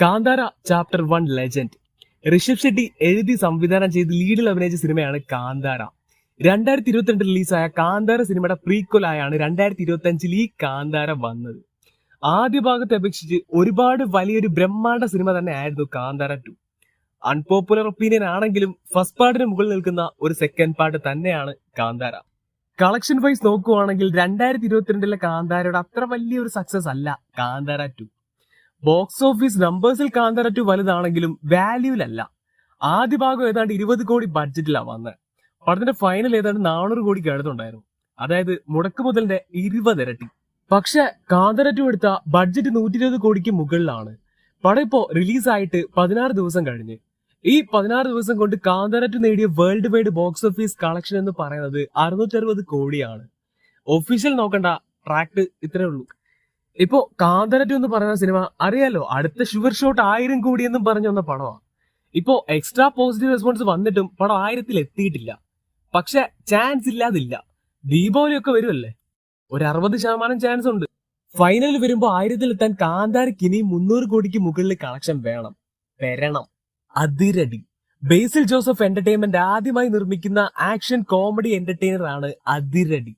Kantara chapter one legend Rishab Shetty എഴുതി സംവിധാനം ചെയ്ത് ലീഡിൽ അഭിനയിച്ച സിനിമയാണ് കാന്താര. രണ്ടായിരത്തി ഇരുപത്തിരണ്ട് റിലീസായ കാന്താര സിനിമയുടെ പ്രീക്വലായാണ് രണ്ടായിരത്തി ഇരുപത്തി അഞ്ചിൽ ഈ കാന്താര വന്നത്. ആദ്യ ഭാഗത്തെ അപേക്ഷിച്ച് ഒരുപാട് വലിയൊരു ബ്രഹ്മാണ്ഡ സിനിമ തന്നെ ആയിരുന്നു കാന്താര ടു അൺപോപ്പുലർ ഒപ്പീനിയൻ ആണെങ്കിലും ഫസ്റ്റ് പാർട്ടിന് മുകളിൽ നിൽക്കുന്ന ഒരു സെക്കൻഡ് പാർട്ട് തന്നെയാണ് കാന്താര. കളക്ഷൻ വൈസ് നോക്കുവാണെങ്കിൽ രണ്ടായിരത്തി ഇരുപത്തിരണ്ടിലെ കാന്താരയുടെ അത്ര വലിയൊരു സക്സസ് അല്ല കാന്താര ടു ബോക്സ് ഓഫീസ് നമ്പേഴ്സിൽ കാന്താര വലുതാണെങ്കിലും വാല്യൂലല്ല ആദ്യ ഭാഗം ഏതാണ്ട് ഇരുപത് കോടി ബഡ്ജറ്റിലാണ് വന്നത് പടത്തിന്റെ ഫൈനൽ ഏതാണ്ട് നാനൂറ് കോടിക്ക് അടുത്തുണ്ടായിരുന്നു. അതായത് മുടക്ക് മുതലിന്റെ ഇരുപതിരട്ടി പക്ഷെ കാന്താര എടുത്ത ബഡ്ജറ്റ് നൂറ്റി ഇരുപത് കോടിക്ക് മുകളിലാണ്. പടം ഇപ്പോ റിലീസായിട്ട് പതിനാറ് ദിവസം കഴിഞ്ഞ്. ഈ പതിനാറ് ദിവസം കൊണ്ട് കാന്തരറ്റ് നേടിയ world wide box office collection എന്ന് പറയുന്നത് അറുന്നൂറ്റി അറുപത് കോടിയാണ്. ഒഫീഷ്യൽ നോക്കണ്ട ട്രാക്ട് ഇത്രേ ഉള്ളൂ. ഇപ്പോ കാന്തരറ്റു എന്ന് പറയുന്ന സിനിമ അറിയാലോ? അടുത്ത ഷുഗർ ഷോട്ട് ആയിരം കോടി എന്നും പറഞ്ഞു വന്ന പടമാണ് ഇപ്പോ എക്സ്ട്രാ പോസിറ്റീവ് റെസ്പോൺസ് വന്നിട്ടും പടം ആയിരത്തിൽ എത്തിയിട്ടില്ല പക്ഷെ ചാൻസ് ഇല്ലാതില്ല. ദീപാവലി ഒക്കെ വരുമല്ലേ ഒരു അറുപത് ശതമാനം ചാൻസ് ഉണ്ട്. ഫൈനൽ വരുമ്പോ ആയിരത്തിൽ എത്താൻ കാന്താരക്ക് ഇനി മുന്നൂറ് കോടിക്ക് മുകളിൽ കളക്ഷൻ വേണം. വരണം അതിരടി. ബേസിൽ ജോസഫ് എന്റർടൈൻമെന്റ് ആദ്യമായി നിർമ്മിക്കുന്ന ആക്ഷൻ കോമഡി എന്റർടൈനർ ആണ് അതിരടി.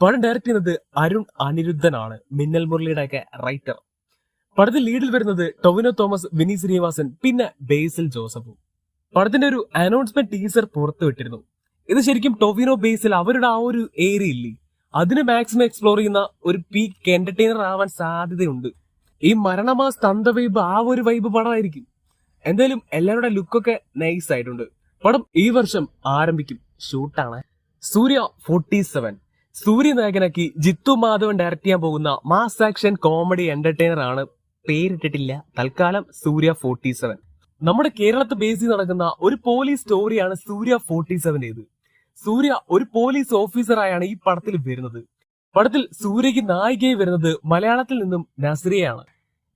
പടം ഡയറക്ട് ചെയ്യുന്നത് അരുൺ അനിരുദ്ധനാണ് മിന്നൽ മുരളിയുടെ ഒക്കെ റൈറ്റർ പടത്തിൽ ലീഡിൽ വരുന്നത് ടൊവിനോ തോമസ് വിനി ശ്രീനിവാസൻ പിന്നെ ബേസിൽ ജോസഫും. പടത്തിന്റെ ഒരു അനൗൺസ്മെന്റ് ടീസർ പുറത്തുവിട്ടിരുന്നു ഇത് ശരിക്കും ടൊവിനോ ബേസിൽ അവരുടെ ആ ഒരു ഏരിയ ഇല്ലേ? അതിന് മാക്സിമം എക്സ്പ്ലോർ ചെയ്യുന്ന ഒരു പീക്ക് എന്റർടൈനർ ആവാൻ സാധ്യതയുണ്ട്. ഈ മരണമാ തന്ത വൈബ് ആ ഒരു വൈബ് പടമായിരിക്കും. എന്തായാലും എല്ലാവരുടെ ലുക്കൊക്കെ നൈസ് ആയിട്ടുണ്ട്. പടം ഈ വർഷം ആരംഭിക്കും. ഷൂട്ടാണ് സൂര്യ ഫോർട്ടി സെവൻ സൂര്യ നായകനാക്കി ജിത്തു മാധവൻ ഡയറക്റ്റ് ചെയ്യാൻ പോകുന്ന മാസ് ആക്ഷൻ കോമഡി എന്റർടൈനർ ആണ്. പേരിട്ടിട്ടില്ല. തൽക്കാലം സൂര്യ ഫോർട്ടി സെവൻ നമ്മുടെ കേരളത്തെ ബേസ് ചെയ്ത് നടക്കുന്ന ഒരു പോലീസ് സ്റ്റോറിയാണ് സൂര്യ ഫോർട്ടി സെവന്റേത് സൂര്യ ഒരു പോലീസ് ഓഫീസറായാണ് ഈ പടത്തിൽ വരുന്നത്. പടത്തിൽ സൂര്യക്ക് നായികയായി വരുന്നത് മലയാളത്തിൽ നിന്നും നസ്രിയയാണ്.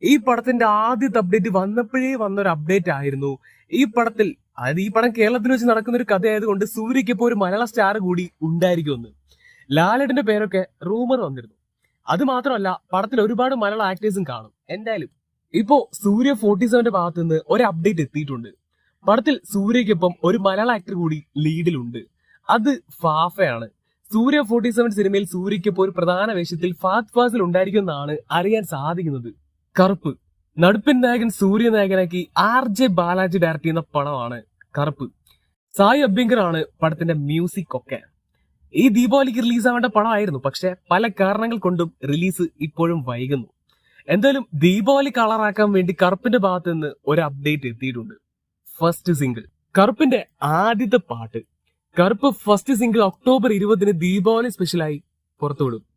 ഈ പടത്തിന്റെ ആദ്യത്തെ അപ്ഡേറ്റ് വന്നപ്പോഴേ വന്ന ഒരു അപ്ഡേറ്റ് ആയിരുന്നു. ഈ പടത്തിൽ അതായത് ഈ പടം കേരളത്തിൽ വെച്ച് നടക്കുന്ന ഒരു കഥയായതുകൊണ്ട് സൂര്യക്ക് ഇപ്പോൾ ഒരു മലയാള സ്റ്റാർ കൂടി ഉണ്ടായിരിക്കുമെന്ന്. ലാലേട്ടന്റെ പേരൊക്കെ റൂമർ വന്നിരുന്നു. അത് മാത്രമല്ല പടത്തിൽ ഒരുപാട് മലയാള ആക്ടേഴ്സും കാണും. എന്തായാലും ഇപ്പോ സൂര്യ ഫോർട്ടി സെവന്റെ ഭാഗത്ത് നിന്ന് ഒരു അപ്ഡേറ്റ് എത്തിയിട്ടുണ്ട്. പടത്തിൽ സൂര്യക്കൊപ്പം ഒരു മലയാള ആക്ടർ കൂടി ലീഡിലുണ്ട് അത് ഫാഫയാണ്. സൂര്യ ഫോർട്ടി സെവൻ സിനിമയിൽ സൂര്യക്കൊപ്പം ഒരു പ്രധാന വേഷത്തിൽ ഫാത് ഫാസിൽ ഉണ്ടായിരിക്കുമെന്നാണ് അറിയാൻ സാധിക്കുന്നത്. കറുപ്പ്. നടുപ്പിൻ നായകൻ സൂര്യ നായകനാക്കി ആർ ജെ ബാലാജി ഡയറക്ട് ചെയ്യുന്ന പടമാണ് കറുപ്പ്. സായി അഭ്യങ്കർ ആണ് പടത്തിന്റെ മ്യൂസിക് ഒക്കെ. ഈ ദീപാവലിക്ക് റിലീസ് ആവേണ്ട പടമായിരുന്നു പക്ഷെ പല കാരണങ്ങൾ കൊണ്ടും റിലീസ് ഇപ്പോഴും വൈകുന്നു. എന്തായാലും ദീപാവലി കളറാക്കാൻ വേണ്ടി കറുപ്പിന്റെ ഭാഗത്ത് നിന്ന് ഒരു അപ്ഡേറ്റ് എത്തിയിട്ടുണ്ട്. ഫസ്റ്റ് സിംഗിൾ കറുപ്പിന്റെ ആദ്യത്തെ പാട്ട്. കറുപ്പ് ഫസ്റ്റ് സിംഗിൾ ഒക്ടോബർ ഇരുപതിന് ദീപാവലി സ്പെഷ്യലായി പുറത്തുവിടും.